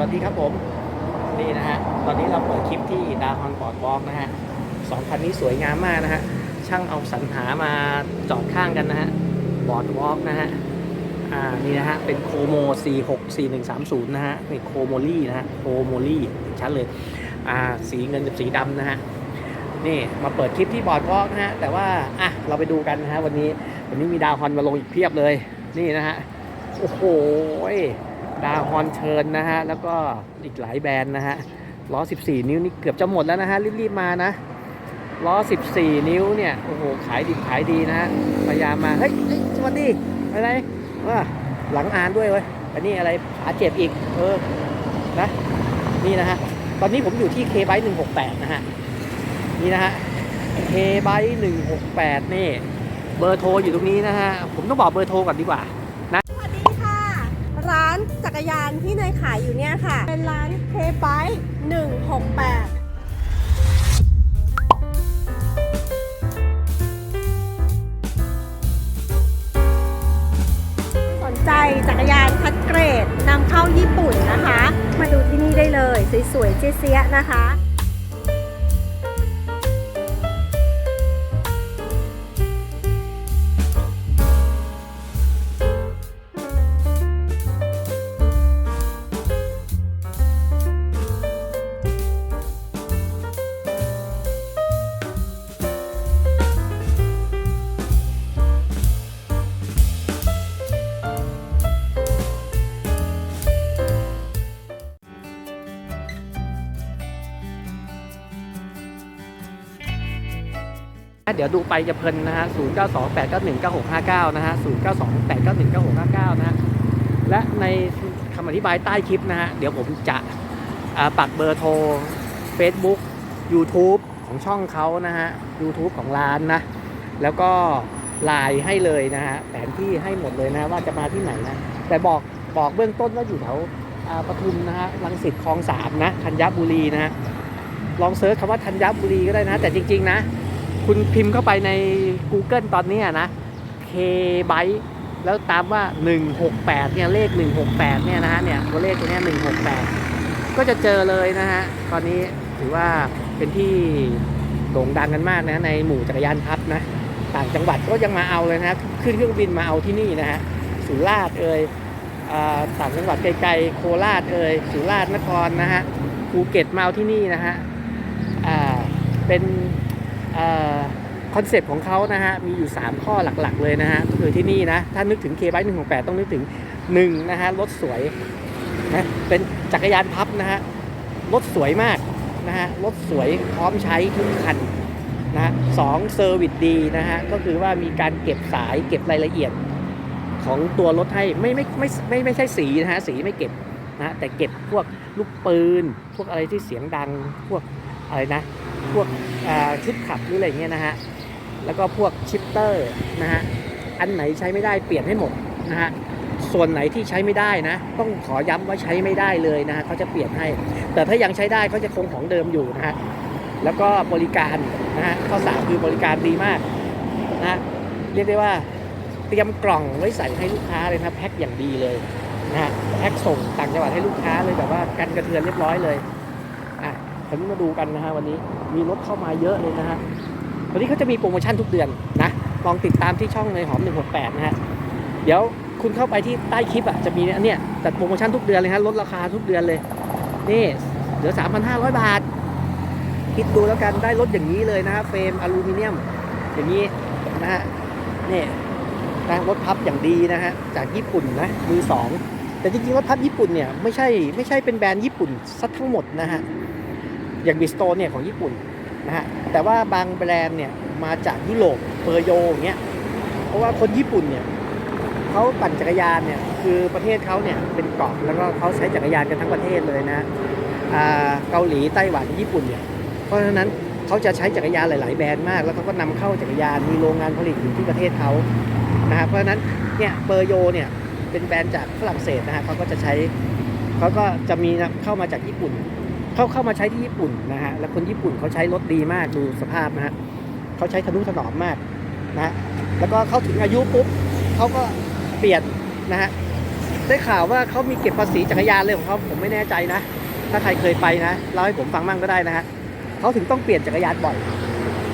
วัสดีครับผม นี่นะฮะ ตอนนี้เราเปิดคลิปที่ดาฮอนปอร์ตวอล์กนะฮะสองคันนี้สวยงามมากนะฮะ ช่างเอาสรรหามาจอดข้างกันนะฮะ บอร์ดวอล์กนะฮะ อ่า นี่นะฮะ เป็นโคโม 464130 นะฮะนี่โคโมลี่นะฮะ โคโมลี่ชัดเลย อ่า สีเงินกับสีดำนะฮะ นี่มาเปิดคลิปที่บอร์ดวอล์กนะฮะ แต่ว่า อะ เราไปดูกันนะฮะวันนี้ วันนี้มีดาวฮอนมาลงอีกเพียบเลย นี่นะฮะ โอ้โห ดาวฮอนเชิญนะฮะ แล้วก็อีกหลายแบรนด์นะฮะล้อ 14 นิ้วนี่เกือบจะหมดแล้วนะฮะ รีบๆมานะล้อ 14 นิ้วเนี่ย โอ้โห ขายดิบขายดีนะฮะ พยายามมา เฮ้ยสวัสดีอะไรว่าหลังอ่านด้วยเว้ย อันนี้อะไรขาเจ็บอีก เออ นะ นี่นะฮะ ตอนนี้ผมอยู่ที่ K b y 168นะฮะ นี่นะฮะ K b y 168นี่ เบอร์โทรอยู่ตรงนี้นะฮะ ผมต้องบอกเบอร์โทรก่อนดีกว่า สวัสดีค่ะ ร้าน จักรยานที่เนยขายอยู่เนี่ยค่ะ เป็นร้านเคไบ168สนใจจักรยานคัดเกรดนำเข้าญี่ปุ่นนะคะ มาดูที่นี่ได้เลย สวยๆเจ๊เซียนะคะ เดี๋ยวดูไปจะเพลินนะฮะ0 9 2 8 9 1 9 6 5 9นะฮะ0 9 2 8 9 1 9 6 5 9นะฮะและในคำอธิบายใต้คลิปนะฮะเดี๋ยวผมจะปักเบอร์โทร Facebook YouTube ของช่องเขานะฮะ YouTube ของร้านนะ แล้วก็ไลน์ให้เลยนะฮะแผนที่ให้หมดเลยนะว่าจะมาที่ไหนนะ แต่บอกบอกเบื้องต้นว่าอยู่แถวปทุมนะฮะรังสิตคลองสามนะธัญบุรีนะฮะลองเซิร์ชคำว่าธัญบุรีก็ได้นะ แต่จริง ๆ นะ คุณพิมพ์เข้าไปใน Google ตอนนี้นะ K b y t e แล้วตามว่า 168 เนี่ย เลข 168 เนี่ยนะฮะ เนี่ย ตัวเลขตัวเนี้ย168 ก็จะเจอเลยนะฮะ ตอนนี้ถือว่าเป็นที่โด่งดังกันมากนะ ในหมู่จักรยานพับนะ ต่างจังหวัดก็ยังมาเอาเลยนะขึ้นเครื่องบินมาเอาที่นี่นะฮะ สุราษฎร์เอ่ยอต่างจังหวัดไกลๆ โคราชเอ่ย สุราษฎร์นครนะฮะ ภูเก็ตมาเอาที่นี่นะฮะ เป็น คอนเซปต์ของเขานะฮะมีอยู่ 3 ข้อหลักๆ เลยนะฮะก็คือที่นี่นะ ถ้านึกถึง K b y 168ต้องนึกถึง1นะฮะรถสวยนะเป็นจักรยานพับนะฮะรถสวยมากนะฮะรถสวยพร้อมใช้ทุกคันนะฮะสองเซอร์วิสดีนะฮะก็คือว่ามีการเก็บสายเก็บรายละเอียดของตัวรถให้ไม่ไม่ไม่ไม่ไม่ใช่สีนะฮะสีไม่เก็บนะแต่เก็บพวกลูกปืน พวกอะไรที่เสียงดังพวกอะไรนะ พวกชุดขับหรืออะไรเงี้ยนะฮะ แล้วก็พวกชิปเตอร์นะฮะ อันไหนใช้ไม่ได้เปลี่ยนให้หมดนะฮะ ส่วนไหนที่ใช้ไม่ได้นะ ต้องขอย้ำว่าใช้ไม่ได้เลยนะฮะเขาจะเปลี่ยนให้ แต่ถ้ายังใช้ได้เขาจะคงของเดิมอยู่นะฮะ แล้วก็บริการนะฮะข้อสามคือบริการดีมากนะฮะเรียกได้ว่าเตรียมกล่องไว้ใส่ให้ลูกค้าเลยนะแพ็คอย่างดีเลยนะฮะแพ็คส่งต่างจังหวัดให้ลูกค้าเลยแบบว่ากันกระเทือนเรียบร้อยเลย อะผมมาดูกันนะฮะวันนี้มีรถเข้ามาเยอะเลยนะฮะวันนี้เขาจะมีโปรโมชั่นทุกเดือนนะลองติดตามที่ช่องในหอม 168 นะฮะเดี๋ยวคุณเข้าไปที่ใต้คลิปอะจะมีอันเนี่ยจัดโปรโมชั่นทุกเดือนเลยฮะลดราคาทุกเดือนเลยนี่เหลือ 3,500 บาท คิดดูแล้วกันได้รถอย่างนี้เลยนะฮะเฟรมอลูมิเนียม อย่างนี้นะฮะนี่นะรถพับอย่างดีนะฮะจากญี่ปุ่นนะมือสองแต่จริงๆรถพับญี่ปุ่นเนี่ยไม่ใช่ไม่ใช่เป็นแบรนด์ญี่ปุ่นซะทั้งหมดนะฮะ อย่างบิสโตเนี่ยของญี่ปุ่นนะฮะแต่ว่าบางแบรนด์เนี่ยมาจากยุโรปเปอร์โยอย่างเงี้ยเพราะว่าคนญี่ปุ่นเนี่ยเขาปั่นจักรยานเนี่ยคือประเทศเขาเนี่ยเป็นเกาะแล้วก็เขาใช้จักรยานกันทั้งประเทศเลยนะเกาหลีไต้หวันญี่ปุ่นเนี่ยเพราะฉะนั้นเขาจะใช้จักรยานหลาย ๆ แบรนด์มาก แล้วเขาก็นำเข้าจักรยานมีโรงงานผลิตอยู่ที่ประเทศเขานะฮะเพราะฉะนั้นเนี่ยเปอร์โยเนี่ยเป็นแบรนด์จากฝรั่งเศสนะฮะเขาก็จะใช้เขาก็จะมีเข้ามาจากญี่ปุ่น เขาเข้ามาใช้ที่ญี่ปุ่นนะฮะ แล้วคนญี่ปุ่นเขาใช้รถดีมากดูสภาพนะฮะเขาใช้ทะนุถนอมมากนะฮะ แล้วก็เขาถึงอายุปุ๊บเขาก็เปลี่ยนนะฮะ ได้ข่าวว่าเขามีเก็บภาษีจักรยานเลยของเขาผมไม่แน่ใจนะ ถ้าใครเคยไปนะเล่าให้ผมฟังมั่งก็ได้นะฮะเขาถึงต้องเปลี่ยนจักรยานบ่อย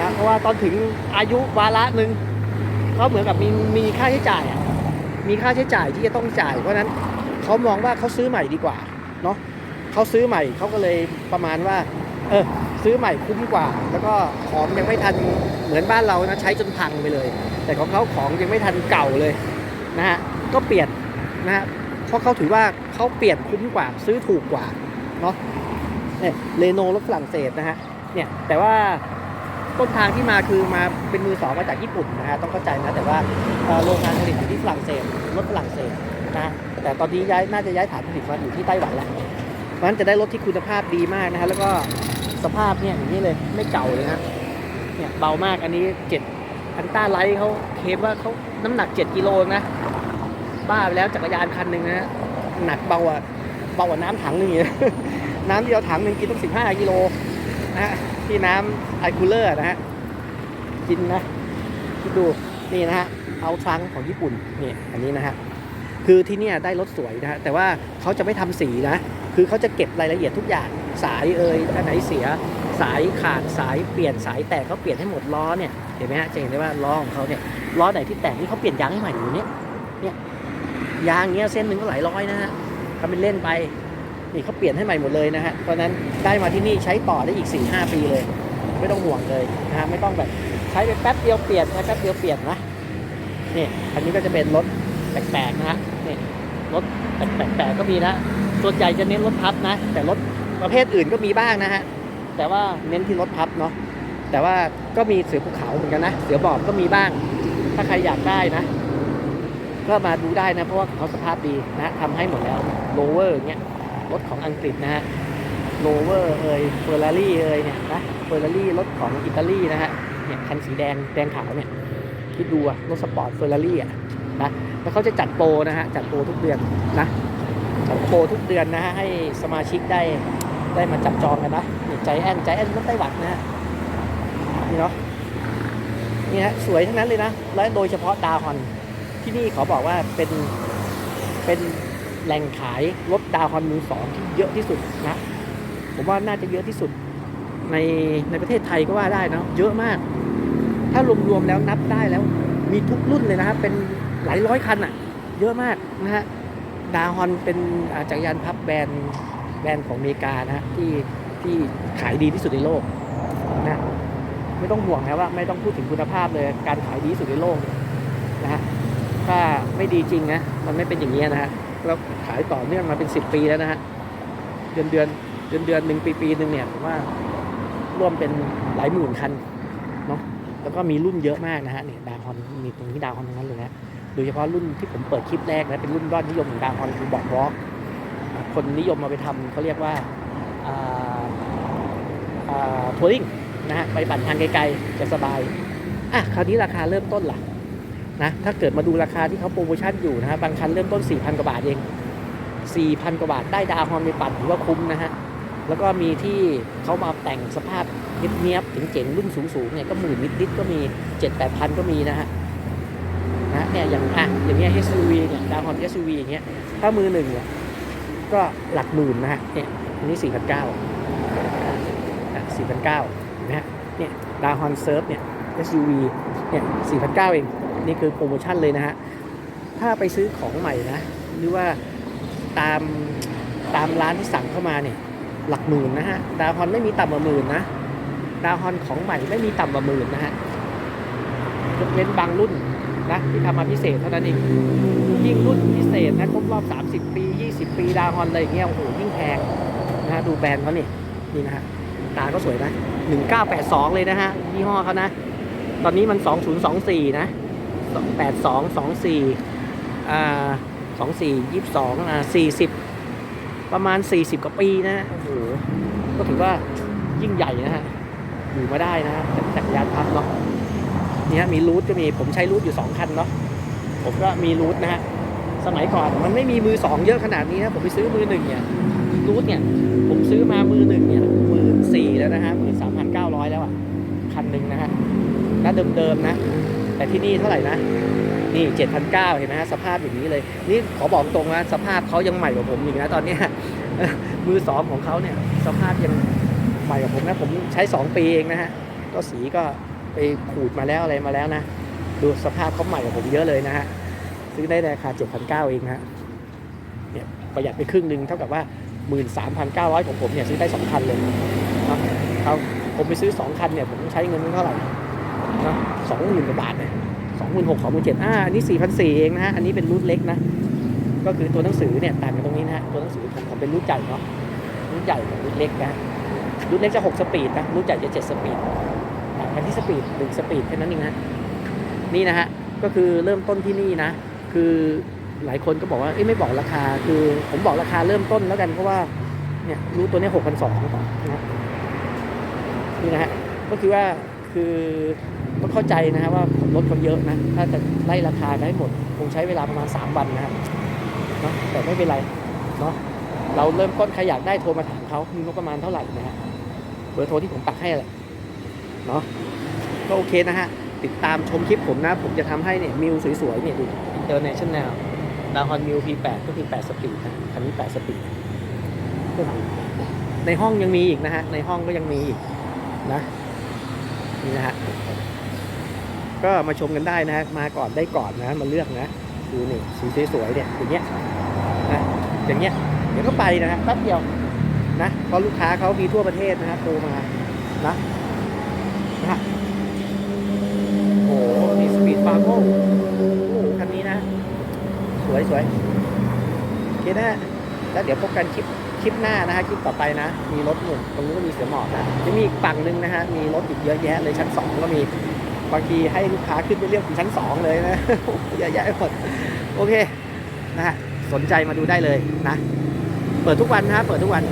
นะเพราะว่าตอนถึงอายุวาระหนึ่งเขาเหมือนกับมีมีค่าใช้จ่ายมีค่าใช้จ่ายที่จะต้องจ่าย เพราะนั้นเขามองว่าเขาซื้อใหม่ดีกว่าเนาะ เขาซื้อใหม่เขาก็เลยประมาณว่า เออซื้อใหม่คุ้มกว่า แล้วก็ของยังไม่ทันเหมือนบ้านเรานะใช้จนพังไปเลย แต่ของเขาของยังไม่ทันเก่าเลยนะฮะก็เปลี่ยนนะฮะเพราะเขาถือว่าเขาเปลี่ยนคุ้มกว่า ซื้อถูกกว่าเนาะเนี่ยเรโนรถฝรั่งเศสนะฮะเนี่ยแต่ว่าต้นทางที่มาคือมาเป็นมือสองมาจากญี่ปุ่นนะฮะต้องเข้าใจนะแต่ว่าโรงงานผลิตอยู่ที่ฝรั่งเศสรถฝรั่งเศสนะฮะแต่ตอนนี้ย้ายน่าจะย้ายฐานผลิตมาอยู่ที่ไต้หวันแล้ว เพราะนั้นจะได้รถที่คุณภาพดีมากนะฮะแล้วก็สภาพเนี่ยอย่างนี้เลยไม่เก่าเลยนะเนี่ยเบามากอันนี้เจ็ดอันต้าไลท์เขาเคมว่าเขาน้ำหนัก7กิโลนะบ้าไปแล้วจักรยานคันหนึ่งนะหนักเบาอะเบากว่าน้ำถังนึงอีกน้ำเดียวถังหนึ่งกินต้อง15กิโลนะฮะที่น้ำไอคูลเลอร์นะฮะกินนะคิดดูนี่นะฮะเอาทรังของญี่ปุ่นนี่อันนี้นะฮะคือที่นี่ได้รถสวยนะฮะแต่ว่าเขาจะไม่ทำสีนะ คือเขาจะเก็บรายละเอียดทุกอย่างสายเอ่ยอันไหนเสียสายขาดสายเปลี่ยนสายแตกเขาเปลี่ยนให้หมดล้อเนี่ยเห็นไหมฮะจะเห็นได้ว่าล้อของเขาเนี่ยล้อไหนที่แตกนี่เขาเปลี่ยนยางให้ใหม่อยู่เนี่ยเนี่ยยางเงี้ยเส้นหนึ่งก็หลายร้อยนะฮะทำเป็นเล่นไปนี่เขาเปลี่ยนให้ใหม่หมดเลยนะฮะเพราะนั้นได้มาที่นี่ใช้ต่อได้อีก4ี่หปีเลย ไม่ต้องห่วงเลยนะฮะไม่ต้องแบบใช้ไปแป๊บเดียวเปลี่ยนใช้แป๊บเดียวเปลี่ยนนะนี่อันนี้ก็จะเป็นรถแปลกๆนะฮะนี่รถแปลกๆก็มีนะ ส่วนใหญ่จะเน้นรถพับนะ แต่รถประเภทอื่นก็มีบ้างนะฮะ แต่ว่าเน้นที่รถพับเนาะ แต่ว่าก็มีเสือภูเขาเหมือนกันนะ เสือบอกก็มีบ้าง ถ้าใครอยากได้นะ ก็มาดูได้นะ เพราะว่าเขาสภาพดีนะทำให้หมดแล้วโลเวอร์เงี้ย รถของอังกฤษนะฮะโลเวอร์เอ่ยเฟอร์รารี่เอ่ยเนี่ยนะ เฟอร์รารี่รถของอิตาลีนะฮะ เนี่ยคันสีแดงแดงขาวเนี่ยคิดดูอะรถสปอร์ตเฟอร์รารี่อะนะ แล้วเขาจะจัดโปรนะฮะ จัดโปรทุกเดือนนะ จัดโปรทุกเดือนนะฮะให้สมาชิกได้ได้มาจับจองกันนะนี่ใจแอนใจแอนรถไต้หวันนะฮะนี่เนาะนี่ฮะสวยทั้งนั้นเลยนะ และโดยเฉพาะดาวฮอนที่นี่เขาบอกว่าเป็นเป็นแหล่งขายรถดาวฮอนมือสองที่เยอะที่สุดนะผมว่าน่าจะเยอะที่สุดในในประเทศไทยก็ว่าได้เนะเยอะมาก ถ้ารวมๆแล้วนับได้แล้ว มีทุกรุ่นเลยนะครับเป็นหลายร้อยคันอะ เยอะมากนะฮะ ดาวฮอนเป็นจักรยานพับแบรนด์แบรนด์ของอเมริกานะฮะที่ที่ขายดีที่สุดในโลกนะไม่ต้องห่วงนะว่าไม่ต้องพูดถึงคุณภาพเลยการขายดีที่สุดในโลกนะฮะถ้าไม่ดีจริงนะมันไม่เป็นอย่างนี้นะฮะแล้วขายต่อเนื่องมาเป็น 10 ปีแล้วนะฮะเดือนเดือนเดือนเดือนหนึ่งปีปีหนึ่งเนี่ยผมว่าร่วมเป็นหลายหมื่นคันเนาะแล้วก็มีรุ่นเยอะมากนะฮะเนี่ยดาวฮอนมีตรงนี้ดาวฮอนทั้งนั้นเลยนะ โดยเฉพาะรุ่นที่ผมเปิดคลิปแรกนะเป็นรุ่นยอดนิยมของดาวฮอนคือบอกวอกคนนิยมมาไปทำเขาเรียกว่าทัวริงนะฮะไปปั่นทางไกลๆ จะสบาย อะ คราวนี้ราคาเริ่มต้นล่ะนะถ้าเกิดมาดูราคาที่เขาโปรโมชั่นอยู่นะฮะบางคันเริ่มต้น 4,000 กว่าบาทเอง 4,000 กว่าบาทได้ดาวฮอนไปปั่นถือว่าคุ้มนะฮะแล้วก็มีที่เขามาแต่งสภาพเนียบๆเจ๋งๆรุ่นสูงๆเนี่ยก็หมื่นนิดๆก็มี 7-8,000 ก็มีนะฮะ เนี่ยอย่างอะอย่างเงี้ย SUV เนี่ยดาวฮอน SUV อย่างเงี้ยถ้ามือหนึ่งเนี่ยก็หลักหมื่นนะฮะเนี่ยอันนี้สี่พันเก้าสี่พันเก้าเห็นไหมฮะเนี่ยดาวฮอนเซิร์ฟเนี่ย SUV เนี่ยสี่พันเก้าเอง นี่คือโปรโมชั่นเลยนะฮะ ถ้าไปซื้อของใหม่นะ หรือว่าตามตามร้านที่สั่งเข้ามาเนี่ยหลักหมื่นนะฮะ ดาวฮอนไม่มีต่ำกว่าหมื่นนะ ดาวฮอนของใหม่ไม่มีต่ำกว่าหมื่นนะฮะยกเว้นบางรุ่น นะที่ทำมาพิเศษเท่านั้นเองยิ่งรุ่นพิเศษนะครบรอบ 30 ปี 20 ปีดาวฮอนอะไรอย่างเงี้ยโอ้โหยิ่งแพงนะดูแบรนด์เขาเนี่ยนี่นะฮะตาก็สวยนะ1982 เลยนะฮะยี่ห้อเขานะ ตอนนี้มัน 2024 นะ82 24อ่า24 22อ่า40 ประมาณ 40 กว่าปีนะโอ้โหก็ถือว่ายิ่งใหญ่นะฮะอยู่มาได้นะฮะจักรยานพับเนาะ นี่ฮะมีรูทก็มีผมใช้รูทอยู่ 2 คันเนาะผมก็มีรูทนะฮะสมัยก่อนมันไม่มีมือสองเยอะขนาดนี้นะผมไปซื้อมือหนึ่งเนี่ยรูทเนี่ยผมซื้อมามือหนึ่งเนี่ยหมื่นสี่แล้วนะฮะหมื่นสามพันเก้าร้อยแล้วอะคันหนึ่งนะฮะแล้วเดิมๆนะ แต่ที่นี่เท่าไหร่นะนี่เจ็ดพันเก้าเห็นไหมฮะสภาพอย่างนี้เลย นี่ขอบอกตรงนะสภาปเขายังใหม่กว่าผมอีกนะตอนเนี้ยมือสองของเขาเนี่ยสภาพยังใหม่กว่าผมนะผมใช้2ปีเองนะฮะก็สีก็ ไปขูดมาแล้วอะไรมาแล้วนะ ดูสภาพเขาใหม่กว่าผมเยอะเลยนะฮะ ซื้อได้ในราคา 7,900 เองนะฮะ เนี่ยประหยัดไปครึ่งหนึ่งเท่ากับว่า 13,900 ของผมเนี่ยซื้อได้ 2 คันเลยนะเอาผมไปซื้อ 2 คันเนี่ยผมต้องใช้เงินเท่าไหร่นะสองหมื่นกว่าบาทเนี่ยสองหมื่นหกสองหมื่นเจ็ดอ่าอันนี้สี่พันสี่เองนะฮะ อันนี้เป็นรุ่นเล็กนะ ก็คือตัวหนังสือเนี่ยต่างกันตรงนี้นะฮะ ตัวหนังสือผมผมเป็นรุ่นใหญ่เนาะรุ่นใหญ่กับรุ่นเล็กนะรุ่นเล็กจะ6สปีดนะรุ่นใหญ่จะ7สปีด กันที่สปีดหนึ่งสปีดแค่นั้นเองนะนี่นะฮะก็คือเริ่มต้นที่นี่นะ คือหลายคนก็บอกว่าเอ้ไม่บอกราคา คือผมบอกราคาเริ่มต้นแล้วกันเพราะว่าเนี่ยรู้ตัวนี้หกพันสองนะนี่นะฮะก็คือว่าคือต้องเข้าใจนะฮะว่ารถคนเยอะนะ ถ้าจะไล่ราคากันให้หมด คงใช้เวลาประมาณ 3 วันนะครับเนาะแต่ไม่เป็นไรเนาะเราเริ่มต้นใครอยากได้โทรมาถามเขามีงบประมาณเท่าไหร่นะฮะเบอร์โทรที่ผมปักให้แหละ เนาะก็โอเคนะฮะ ติดตามชมคลิปผมนะ ผมจะทำให้เนี่ยมิวสวยๆเนี่ยดูอินเตอร์เนชั่นแนลดาวฮอนมิว P8 ก็คือ 8 สปีดนะคันนี้ 8 สปีดในห้องยังมีอีกนะฮะ ในห้องก็ยังมีอีกนะนี่นะฮะก็มาชมกันได้นะฮะมาก่อนได้ก่อนนะมาเลือกนะดูนี่สีสวยๆเนี่ยอย่างเงี้ยนะอย่างเงี้ยเดี๋ยวก็ไปนะฮะแป๊บเดียวนะเพราะลูกค้าเขามีทั่วประเทศนะครับโทรมานะ นะฮะโอ้โหมีสปีดฟาร์โก้โอ้คันนี้นะ สวยสวยโอเคนะฮะแล้วเดี๋ยวพบกันคลิปคลิปหน้านะฮะคลิปต่อไปนะ มีรถหนึ่งตรงนู้นก็มีเสือหมอบนะจะมีอีกฝั่งหนึ่งนะฮะมีรถอีกเยอะแยะเลยชั้นสองก็มีบางทีให้ลูกค้าขึ้นไปเรียกถึงชั้นสองเลยนะเยอะแยะไปหมดโอเคนะฮะสนใจมาดูได้เลยนะ เปิดทุกวันนะฮะเปิดทุกวัน